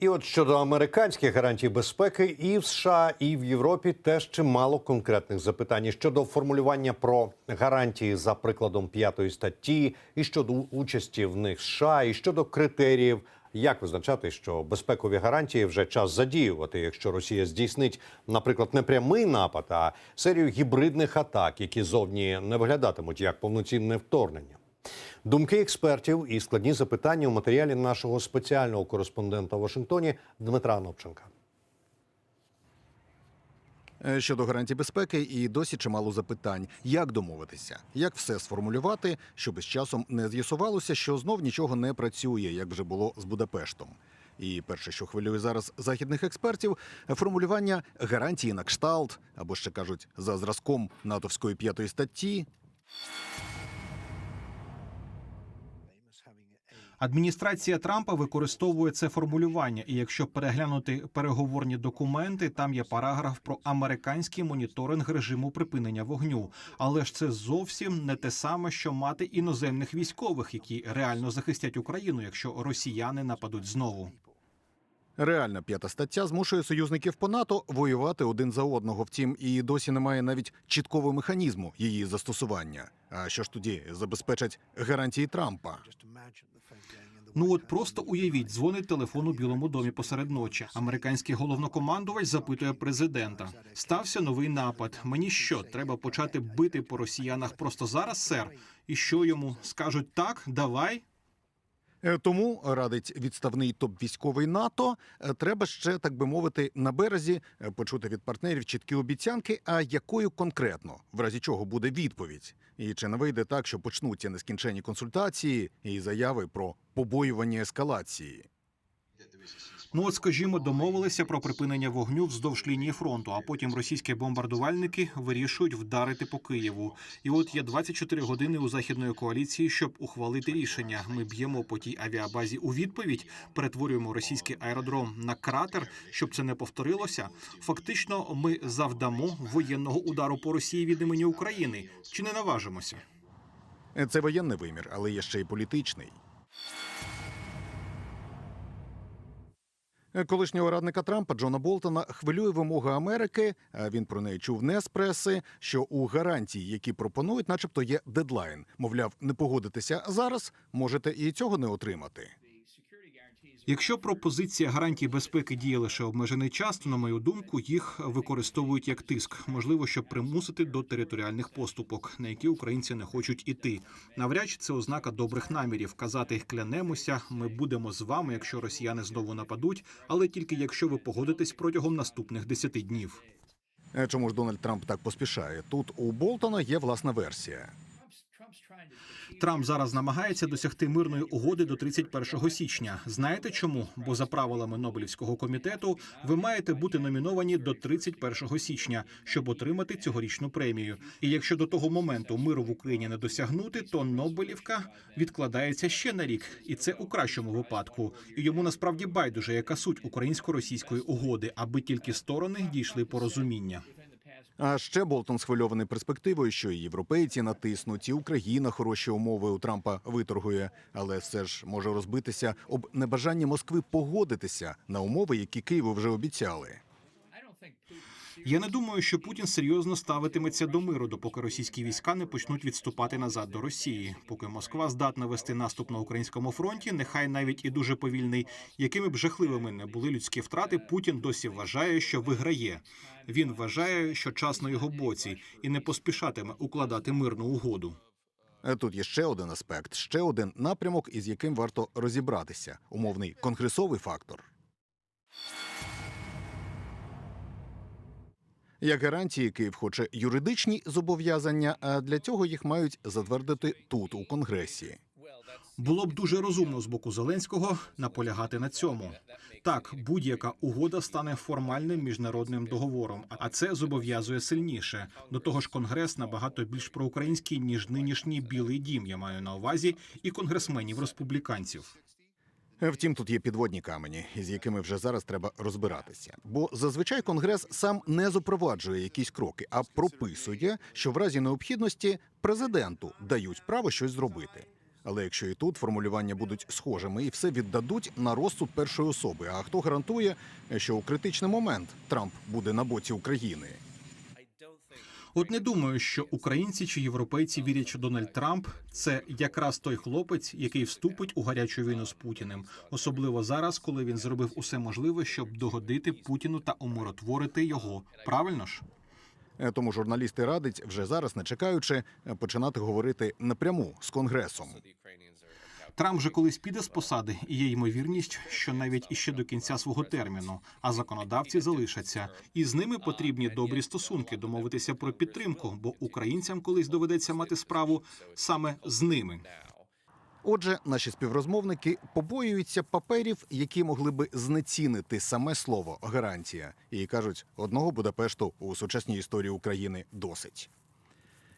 І от щодо американських гарантій безпеки, і в США, і в Європі теж чимало конкретних запитань щодо формулювання про гарантії за прикладом п'ятої статті, і щодо участі в них США, і щодо критеріїв. Як визначати, що безпекові гарантії вже час задіювати, якщо Росія здійснить, наприклад, не прямий напад, а серію гібридних атак, які зовні не виглядатимуть як повноцінне вторгнення? Думки експертів і складні запитання у матеріалі нашого спеціального кореспондента у Вашингтоні Дмитра Новченка. Е, Щодо гарантій безпеки, і досі чимало запитань: як домовитися, як все сформулювати, щоб з часом не з'ясувалося, що знов нічого не працює, як вже було з Будапештом. І перше, що хвилює зараз західних експертів, формулювання гарантії на кшталт, або ще кажуть, за зразком натовської п'ятої статті, Адміністрація Трампа використовує це формулювання, і якщо переглянути переговорні документи, там є параграф про американський моніторинг режиму припинення вогню. Але ж це зовсім не те саме, що мати іноземних військових, які реально захистять Україну, якщо росіяни нападуть знову. Реальна п'ята стаття змушує союзників по НАТО воювати один за одного. Втім, і досі немає навіть чіткого механізму її застосування. А що ж тоді забезпечать гарантії Трампа? Ну от просто уявіть, дзвонить телефон у Білому домі посеред ночі. Американський головнокомандувач запитує президента: стався новий напад. Мені що, треба почати бити по росіянах просто зараз, сер? І що йому скажуть так? Давай. Е, Тому радить відставний топ-військовий НАТО. е, Треба ще так би мовити на березі е, почути від партнерів чіткі обіцянки. А якою конкретно, в разі чого буде відповідь? І чи не вийде так, що почнуться нескінчені консультації і заяви про побоювання ескалації? Ну от, скажімо, домовилися про припинення вогню вздовж лінії фронту, а потім російські бомбардувальники вирішують вдарити по Києву. І от є 24 години у західної коаліції, щоб ухвалити рішення. Ми б'ємо по тій авіабазі у відповідь, перетворюємо російський аеродром на кратер, щоб це не повторилося. Фактично, ми завдамо воєнного удару по Росії від імені України. Чи не наважимося? Це воєнний вимір, але є ще й політичний. Колишнього радника Трампа Джона Болтона хвилює вимога Америки. Він про неї чув не з преси. Що у гарантії, які пропонують, начебто є дедлайн. Мовляв, не погодитися зараз, можете і цього не отримати. Якщо пропозиція гарантій безпеки діє лише обмежений час, то на мою думку їх використовують як тиск, можливо, щоб примусити до територіальних поступок, на які українці не хочуть іти. Навряд чи це ознака добрих намірів. Казати клянемося, ми будемо з вами, якщо росіяни знову нападуть, але тільки якщо ви погодитесь протягом наступних 10 днів. Чому ж Дональд Трамп так поспішає? Тут у Болтона є власна версія. Трамп зараз намагається досягти мирної угоди до 31 січня. Знаєте чому? Бо за правилами Нобелівського комітету ви маєте бути номіновані до 31 січня, щоб отримати цьогорічну премію. І якщо до того моменту миру в Україні не досягнути, то Нобелівка відкладається ще на рік, і це у кращому випадку. І йому насправді байдуже, яка суть українсько-російської угоди, аби тільки сторони дійшли порозуміння. А ще Болтон схвильований перспективою, що і європейці натиснуть, і Україна хороші умови у Трампа виторгує, але все ж може розбитися об небажанні Москви погодитися на умови, які Києву вже обіцяли. Я не думаю, що Путін серйозно ставитиметься до миру, допоки російські війська не почнуть відступати назад до Росії. Поки Москва здатна вести наступ на українському фронті, нехай навіть і дуже повільний, якими б жахливими не були людські втрати, Путін досі вважає, що виграє. Він вважає, що час на його боці, і не поспішатиме укладати мирну угоду. Е, Тут є ще один аспект, ще один напрямок, із яким варто розібратися умовний конгресовий фактор. Як гарантії, Київ хоче юридичні зобов'язання, а для цього їх мають затвердити тут, у Конгресі. Було б дуже розумно з боку Зеленського наполягати на цьому. Так, будь-яка угода стане формальним міжнародним договором, а це зобов'язує сильніше. До того ж, конгрес набагато більш проукраїнський ніж нинішній білий дім. Я маю на увазі і конгресменів республіканців. Втім, тут є підводні камені, із якими вже зараз треба розбиратися. Бо зазвичай конгрес сам не запроваджує якісь кроки, а прописує, що в разі необхідності президенту дають право щось зробити. Але якщо і тут формулювання будуть схожими і все віддадуть на розсуд першої особи. А хто гарантує, що у критичний момент Трамп буде на боці України? От не думаю, що українці чи європейці вірять, що Дональд Трамп це якраз той хлопець, який вступить у гарячу війну з Путіним, особливо зараз, коли він зробив усе можливе, щоб догодити Путіну та умиротворити його. Правильно ж? Е, Тому журналісти радять вже зараз, не чекаючи, е, починати говорити напряму з конгресом. Трамп же колись піде з посади, і є ймовірність, що навіть іще до кінця свого терміну, а законодавці залишаться, і з ними потрібні добрі стосунки, домовитися про підтримку, бо українцям колись доведеться мати справу саме з ними. Отже, наші співрозмовники побоюються паперів, які могли би знецінити саме слово гарантія, і кажуть, одного Будапешту у сучасній історії України досить.